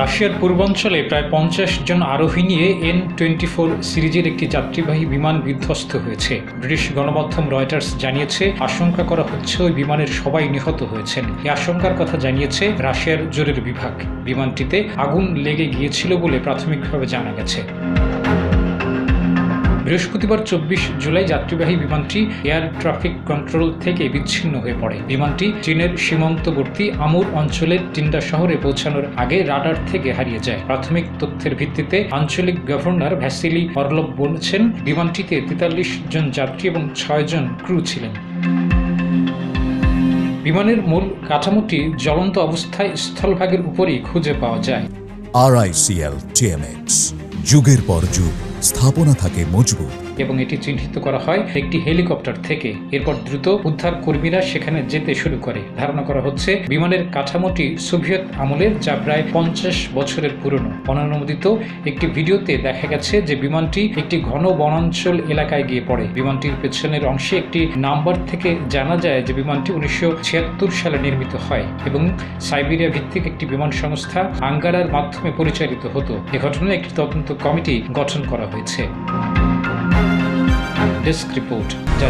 রাশিয়ার পূর্বাঞ্চলে প্রায় পঞ্চাশ জন আরোহী নিয়ে এন টোয়েন্টি ফোর সিরিজের একটি যাত্রীবাহী বিমান বিধ্বস্ত হয়েছে। ব্রিটিশ গণমাধ্যম রয়টার্স জানিয়েছে, আশঙ্কা করা হচ্ছে ওই বিমানের সবাই নিহত হয়েছেন। এই আশঙ্কার কথা জানিয়েছে রাশিয়ার জোরের বিভাগ। বিমানটিতে আগুন লেগে গিয়েছিল বলে প্রাথমিকভাবে জানা গেছে। বৃহস্পতিবার চব্বিশ জুলাই যাত্রীবাহী বিমানটি এয়ার ট্রাফিক কন্ট্রোল থেকে বিচ্ছিন্ন হয়ে পড়ে। বিমানটি চীনের সীমান্তবর্তী আমুর অঞ্চলের টিন্ডা শহরে পৌঁছানোর আগে রাডার থেকে হারিয়ে যায়। প্রাথমিক তথ্যের ভিত্তিতে আঞ্চলিক গভর্নর ভ্যাসিলি অর্লভ বলেছেন, বিমানটিতে তেতাল্লিশ জন যাত্রী এবং ছয় জন ক্রু ছিলেন। বিমানের মূল কাঠামোটি জ্বলন্ত অবস্থায় স্থলভাগের উপরেই খুঁজে পাওয়া যায়। আরআইসিএল টিএমএক্স যুগের পর যুগ। স্থাপনা থাকে মজবুত। এবং এটি চিহ্নিত করা হয় একটি হেলিকপ্টার থেকে। এরপর দ্রুত উদ্ধার কর্মীরা সেখানে যেতে শুরু করে। ধারণা করা হচ্ছে, বিমানের কাঠামোটি সোভিয়েত আমলের, যা প্রায় পঞ্চাশ বছরের পুরনো। অননুমোদিত একটি ভিডিওতে দেখা গেছে যে বিমানটি একটি ঘন বনাঞ্চল এলাকায় গিয়ে পড়ে। বিমানটির পেছনের অংশে একটি নাম্বার থেকে জানা যায় যে বিমানটি উনিশশো ছিয়াত্তর সালে নির্মিত হয় এবং সাইবেরিয়া ভিত্তিক একটি বিমান সংস্থা আঙ্গারার মাধ্যমে পরিচালিত হতো। এ ঘটনায় একটি তদন্ত কমিটি গঠন করা হয়েছে। ডেস্ক রিপোর্ট যা